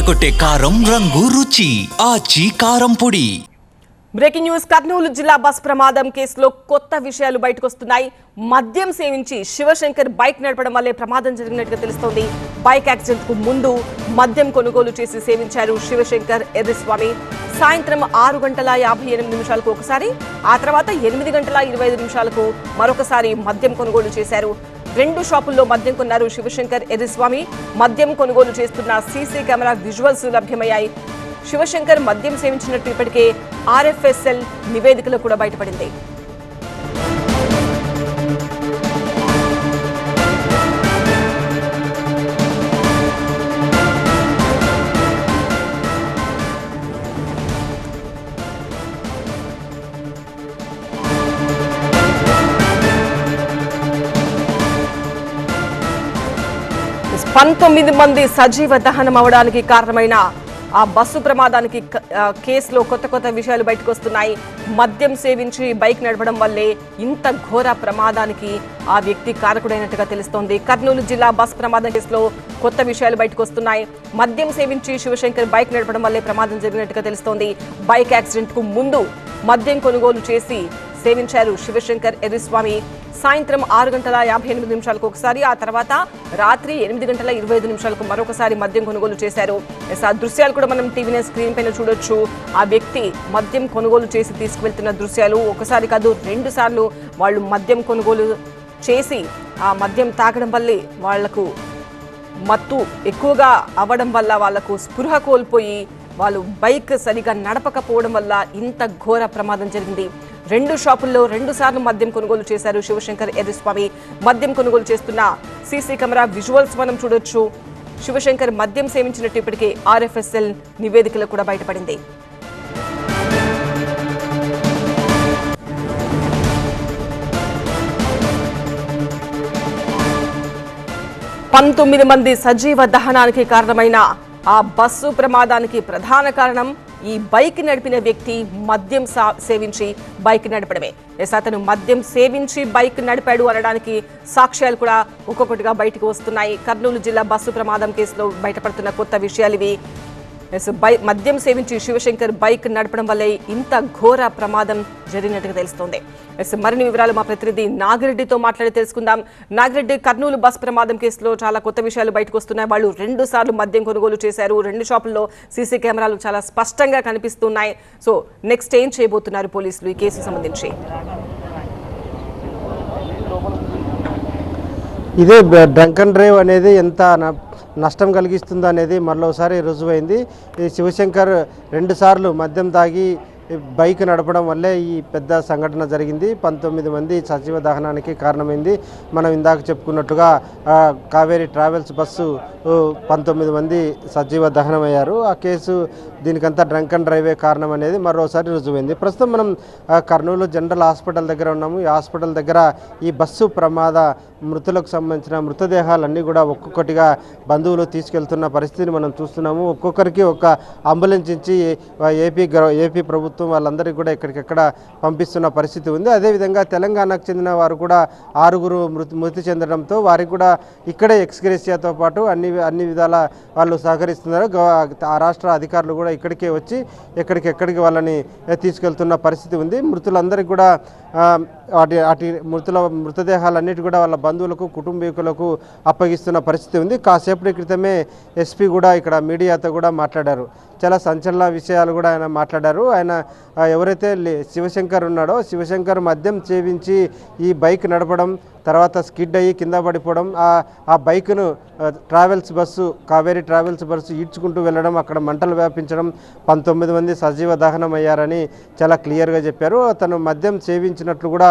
అదరగొట్టే కారం రంగు రుచి ఆచి కారం పొడి. బ్రేకింగ్ న్యూస్ కర్నూలు జిల్లా బస్ ప్రమాదం కేసులో కొత్త విషయాలు బయటకు వస్తున్నాయి మద్యం సేవించి శివశంకర్ బైక్ నడపడం వల్లే ప్రమాదం జరిగినట్టుగా తెలుస్తోంది. బైక్ యాక్సిడెంట్కు ముందు మద్యం కొనుగోలు చేసి సేవించారు శివశంకర్ ఎర్రస్వామి సాయంత్రం ఆరు గంటల యాభై ఎనిమిది నిమిషాలకు ఒకసారి ఆ తర్వాత ఎనిమిది గంటల ఇరవై ఐదు నిమిషాలకు మరొకసారి మద్యం కొనుగోలు చేశారు. రెండు షాపుల్లో మద్యం కొన్నారు శివశంకర్ ఎర్రస్వామి. మద్యం కొనుగోలు చేస్తున్న సీసీ కెమెరా విజువల్స్ లభ్యమయ్యాయి. శివశంకర్ మద్యం సేవించినట్టు ఇప్పటికే ఆర్ఎఫ్ఎస్ఎల్ నివేదికలో కూడా బయటపడింది. పంతొమ్మిది మంది సజీవ దహనం అవడానికి కారణమైన ఆ బస్సు ప్రమాదానికి కేసులో కొత్త కొత్త విషయాలు బయటకు వస్తున్నాయి మద్యం సేవించి బైక్ నడపడం వల్లే ఇంత ఘోర ప్రమాదానికి ఆ వ్యక్తి కారకుడైనట్టుగా తెలుస్తోంది. కర్నూలు జిల్లా బస్ ప్రమాదం కేసులో కొత్త విషయాలు బయటకు వస్తున్నాయి మద్యం సేవించి శివశంకర్ బైక్ నడపడం వల్లే ప్రమాదం జరిగినట్టుగా తెలుస్తోంది. బైక్ యాక్సిడెంట్కు ముందు మద్యం కొనుగోలు చేసి సేవించారు శివశంకర్ ఎర్రిస్వామి. సాయంత్రం ఆరు గంటల యాభై ఎనిమిది నిమిషాలకు ఒకసారి ఆ తర్వాత రాత్రి ఎనిమిది గంటల ఇరవై ఐదు నిమిషాలకు మరొకసారి మద్యం కొనుగోలు చేశారు. ఎస్, ఆ దృశ్యాలు కూడా మనం టీవీ స్క్రీన్ పైన చూడొచ్చు. ఆ వ్యక్తి మద్యం కొనుగోలు చేసి తీసుకువెళ్తున్న దృశ్యాలు ఒకసారి కాదు రెండు సార్లు వాళ్ళు మద్యం కొనుగోలు చేసి ఆ మద్యం తాగడం వల్లే వాళ్ళకు మత్తు ఎక్కువగా అవ్వడం వల్ల వాళ్ళకు స్పృహ కోల్పోయి వాళ్ళు బైక్ సరిగా నడపకపోవడం వల్ల ఇంత ఘోర ప్రమాదం జరిగింది. రెండు షాపుల్లో రెండు సార్లు మద్యం కొనుగోలు చేశారు శివశంకర్ ఎర్రస్వామి మద్యం కొనుగోలు చేస్తున్న సీసీ కెమెరా విజువల్స్ మనం చూడొచ్చు. శివశంకర్ మద్యం సేవించినట్టు ఇప్పటికే ఆర్ఎఫ్ఎస్ఎల్ నివేదికలో కూడా బయటపడింది. పంతొమ్మిది మంది సజీవ దహనానికి కారణమైన ఆ బస్సు ప్రమాదానికి ప్రధాన కారణం ఈ బైక్ నడిపిన వ్యక్తి మద్యం సా- సేవించి బైక్ నడపడమే. ఎస్ అతను మద్యం సేవించి బైక్ నడిపాడు అనడానికి సాక్ష్యాలు కూడా ఒక్కొక్కటిగా బయటకు వస్తున్నాయి. కర్నూలు జిల్లా బస్సు ప్రమాదం కేసులో బయటపడుతున్న కొత్త విషయాలు ఇవి. బై మద్యం సేవించి శివశంకర్ బైక్ నడపడం వల్లే ఇంత ఘోర ప్రమాదం జరిగినట్టుగా తెలుస్తోంది. ఎస్ మరిన్ని వివరాలు మా ప్రతినిధి నాగిరెడ్డితో మాట్లాడి తెలుసుకుందాం. నాగిరెడ్డి కర్నూలు బస్ ప్రమాదం కేసులో చాలా కొత్త విషయాలు బయటకు వస్తున్నాయి. వాళ్ళు రెండు సార్లు మద్యం కొనుగోలు చేశారు. రెండు షాపుల్లో సీసీ కెమెరాలు చాలా స్పష్టంగా కనిపిస్తున్నాయి. సో నెక్స్ట్ ఏం చేయబోతున్నారు పోలీసులు ఈ కేసు సంబంధించి? ఇదే డ్రంక్ అండ్ డ్రైవ్ అనేది ఎంత నష్టం కలిగిస్తుందో అనేది మరోసారి రుజువైంది. ఈ శివశంకర్ రెండుసార్లు మద్యం తాగి బైక్ నడపడం వల్లే ఈ పెద్ద సంఘటన జరిగింది. పంతొమ్మిది మంది సజీవ దహనానికి కారణమైంది. మనం ఇందాక చెప్పుకున్నట్టుగా కావేరీ ట్రావెల్స్ బస్సు పంతొమ్మిది మంది సజీవ దహనం అయ్యారు ఆ కేసు దీనికంతా డ్రంక్ అండ్ డ్రైవే కారణం అనేది మరోసారి రుజువైంది. ప్రస్తుతం మనం కర్నూలు జనరల్ హాస్పిటల్ దగ్గర ఉన్నాము. ఈ హాస్పిటల్ దగ్గర ఈ బస్సు ప్రమాద మృతులకు సంబంధించిన మృతదేహాలన్నీ కూడా ఒక్కొక్కటిగా బంధువులు తీసుకెళ్తున్న పరిస్థితిని మనం చూస్తున్నాము. ఒక్కొక్కరికి ఒక అంబులెన్స్ ఇచ్చి ఏపీ ఏపీ ప్రభుత్వం వాళ్ళందరికీ కూడా ఎక్కడికెక్కడ పంపిస్తున్న పరిస్థితి ఉంది. అదేవిధంగా తెలంగాణకు చెందిన వారు కూడా ఆరుగురు మృతి మృతి చెందడంతో వారికి కూడా ఇక్కడే ఎక్స్గ్రేసియాతో పాటు అన్ని అన్ని విధాల వాళ్ళు సహకరిస్తున్నారు. ఆ రాష్ట్ర అధికారులు కూడా ఇక్కడికే వచ్చి ఎక్కడికెక్కడికి వాళ్ళని తీసుకెళ్తున్న పరిస్థితి ఉంది. మృతులందరికీ కూడా వాటి అటు మృతుల మృతదేహాలన్నిటి కూడా వాళ్ళ బంధువులకు కుటుంబీకులకు అప్పగిస్తున్న పరిస్థితి ఉంది. కాసేపటి క్రితమే ఎస్పీ కూడా ఇక్కడ మీడియాతో కూడా మాట్లాడారు. చాలా సంచలన విషయాలు కూడా ఆయన మాట్లాడారు. ఆయన ఎవరైతే లే- శివశంకర్ ఉన్నాడో శివశంకర్ మద్యం సేవించి ఈ బైక్ నడపడం తర్వాత స్కిడ్ అయ్యి కింద పడిపోవడం ఆ బైక్ను travels bus Kaveri travels bus ఈడ్చుకుంటూ వెళ్ళడం అక్కడ మంటలు వ్యాపించడం పంతొమ్మిది మంది సజీవ దహనం అయ్యారని చాలా క్లియర్గా చెప్పారు. అతను మద్యం సేవించినట్లు కూడా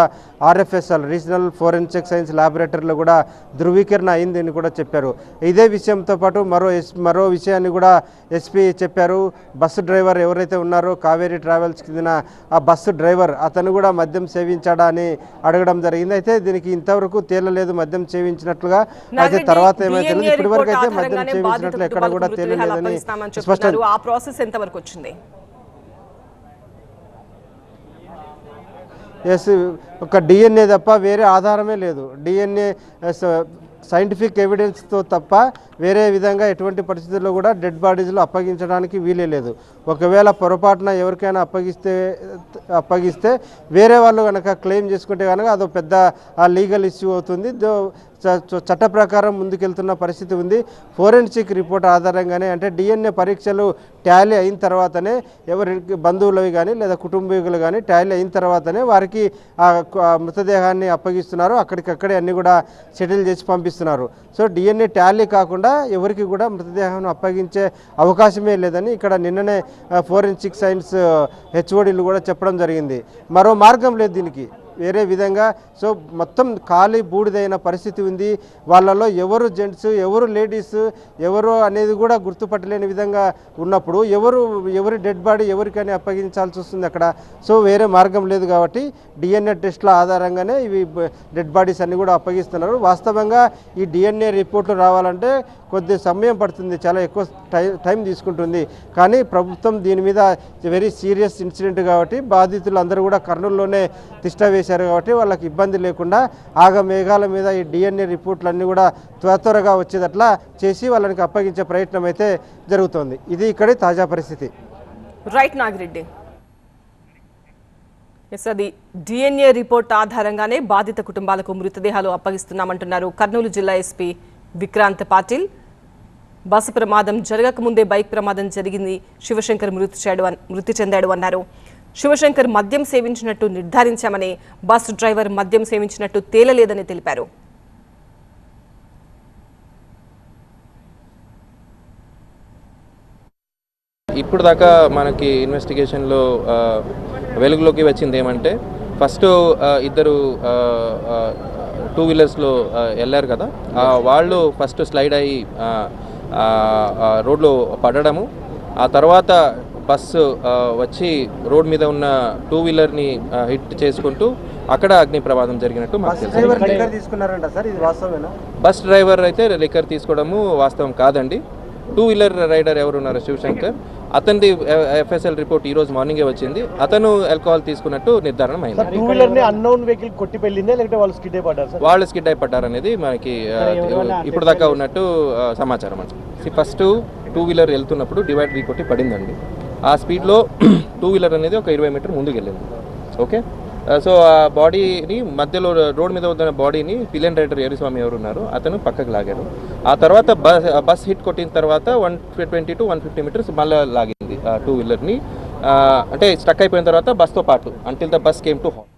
ఆర్ఎఫ్ఎస్ఎల్ రీజనల్ ఫోరెన్సిక్ సైన్స్ ల్యాబొరేటరీలో కూడా ధృవీకరణ అని కూడా చెప్పారు. ఇదే విషయంతో పాటు మరో ఎస్ మరో విషయాన్ని కూడా ఎస్పీ చెప్పారు. బస్సు డ్రైవర్ ఎవరైతే ఉన్నారో కావేరీ ట్రావెల్స్కి చెందిన ఆ బస్సు డ్రైవర్ అతను కూడా మద్యం సేవించాడా అని అడగడం జరిగింది. అయితే దీనికి ఇంత ఇంతవరకు తేలలేదు మద్యం సేవించినట్లుగా అయితే తర్వాత ఏమైతే DNA తెలియదు ఇప్పటి వరకు రిపోర్ట్ అయితే మద్యం సేవించినట్లు ఎక్కడ కూడా తేలలేదని స్పష్టం. ఆ ప్రాసెస్ ఎంతవరకు వచ్చింది? ఎస్ ఒక డిఎన్ఏ తప్ప వేరే ఆధారమే లేదు. డిఎన్ఏ సైంటిఫిక్ ఎవిడెన్స్తో తప్ప వేరే విధంగా ఎటువంటి పరిస్థితుల్లో కూడా డెడ్ బాడీస్లో అప్పగించడానికి వీలే లేదు. ఒకవేళ పొరపాటున ఎవరికైనా అప్పగిస్తే అప్పగిస్తే వేరే వాళ్ళు కనుక క్లెయిమ్ చేసుకుంటే కనుక అదో పెద్ద లీగల్ ఇష్యూ అవుతుంది. దో- చట్ట ప్రకారం ముందుకెళ్తున్న పరిస్థితి ఉంది. ఫోరెన్సిక్ రిపోర్ట్ ఆధారంగానే అంటే డిఎన్ఏ పరీక్షలు ట్యాలీ అయిన తర్వాతనే ఎవరి బంధువులవి కానీ లేదా కుటుంబీకులు కానీ ట్యాలీ అయిన తర్వాతనే వారికి ఆ మృతదేహాన్ని అప్పగిస్తున్నారు. అక్కడికక్కడే అన్ని కూడా సెటిల్ చేసి పంపిస్తున్నారు. సో డిఎన్ఏ ట్యాలీ కాకుండా ఎవరికి కూడా మృతదేహం అప్పగించే అవకాశమే లేదని ఇక్కడ నిన్ననే ఫోరెన్సిక్ సైన్స్ హెచ్ఓడీలు కూడా చెప్పడం జరిగింది. మరో మార్గం లేదు దీనికి. వేరే విధంగా. సో మొత్తం ఖాళీ బూడిదైన పరిస్థితి ఉంది. వాళ్ళలో ఎవరు జెంట్స్ ఎవరు లేడీస్ ఎవరు అనేది కూడా గుర్తుపట్టలేని విధంగా ఉన్నప్పుడు ఎవరు ఎవరి డెడ్ బాడీ ఎవరికని అప్పగించాల్సి వస్తుంది అక్కడ. సో వేరే మార్గం లేదు కాబట్టి డిఎన్ఏ టెస్ట్ల ఆధారంగానే ఇవి డెడ్ బాడీస్ అన్ని కూడా అప్పగిస్తున్నారు. వాస్తవంగా ఈ డిఎన్ఏ రిపోర్ట్లు రావాలంటే కొద్ది సమయం పడుతుంది చాలా ఎక్కువ టైం టైం తీసుకుంటుంది. కానీ ప్రభుత్వం దీని మీద వెరీ సీరియస్ ఇన్సిడెంట్ కాబట్టి బాధితులు అందరూ కూడా కర్నూలులోనే తిష్ట వేసి చేశారు కాబట్టి వాళ్ళకి ఇబ్బంది లేకుండా ఆగ మేఘాల మీద ఈ డిఎన్ఏ రిపోర్ట్లు అన్నీ కూడా త్వర త్వరగా వచ్చేటట్లా చేసి వాళ్ళకి అప్పగించే ప్రయత్నం అయితే జరుగుతోంది. ఇది ఇక్కడి తాజా పరిస్థితి. రైట్ నాగిరెడ్డి. ఎస్ అది డిఎన్ఏ రిపోర్ట్ ఆధారంగానే బాధిత కుటుంబాలకు మృతదేహాలు అప్పగిస్తున్నామంటున్నారు కర్నూలు జిల్లా ఎస్పీ విక్రాంత్ పాటిల్. బస్సు ప్రమాదం జరగకముందే బైక్ ప్రమాదం జరిగింది. శివశంకర్ మృతి చెడు మృతి చెందాడు అన్నారు. శివశంకర్ మద్యం సేవించినట్టు నిర్ధారించామని బస్సు డ్రైవర్ మద్యం సేవించినట్టు తేలలేదని తెలిపారు. ఇప్పుడు దాకా మనకి ఇన్వెస్టిగేషన్లో వెలుగులోకి వచ్చింది ఏమంటే ఫస్ట్ ఇద్దరు టూ వీలర్స్లో వెళ్ళారు కదా వాళ్ళు ఫస్ట్ స్లైడ్ అయ్యి రోడ్లో పడడము ఆ తర్వాత బస్సు వచ్చి రోడ్ మీద ఉన్న టూ వీలర్ని హిట్ చేసుకుంటూ అక్కడ అగ్ని ప్రమాదం జరిగినట్టు మాకు తెలుసు. డ్రైవర్ టికెట్ తీసుకున్నారంట సార్? ఇది వాస్తవమేనా? బస్ డ్రైవర్ అయితే లిక్కర్ తీసుకోవడము వాస్తవం కాదండి. టూ వీలర్ రైడర్ ఎవరు ఉన్నారు శివశంకర్. అతనిది ఎఫ్ఎస్ఎల్ రిపోర్ట్ ఈ రోజు మార్నింగే వచ్చింది. అతను ఆల్కహాల్ తీసుకున్నట్టు నిర్ధారణ అయింది. టూ వీలర్ని అన్నోన్ వెహికల్ కొట్టి వెళ్ళిందా లేకపోతే వాళ్ళు స్కిడ్ అయిపడ్డారు సార్? వాళ్ళు స్కిడ్ అయిపడ్డారనేది మనకి ఇప్పుడు దాకా ఉన్నట్టు సమాచారం అండి. ఫస్ట్ టూ వీలర్ వెళ్తున్నప్పుడు డివైడ్ కొట్టి పడిందండి. ఆ స్పీడ్లో టూ వీలర్ అనేది ఒక ఇరవై మీటర్ ముందుకు వెళ్ళింది ఓకే సో ఆ బాడీని మధ్యలో రోడ్ మీద ఉన్న బాడీని పిలియన్ రైడర్ ఎరిస్వామి ఎవరు ఉన్నారు అతను పక్కకు లాగాడు. ఆ తర్వాత బస్ బస్ హిట్ కొట్టిన తర్వాత one twenty to one fifty metres మళ్ళీ లాగింది ఆ టూ వీలర్ని అంటే స్టక్ అయిపోయిన తర్వాత బస్తో పాటు until the bus came to home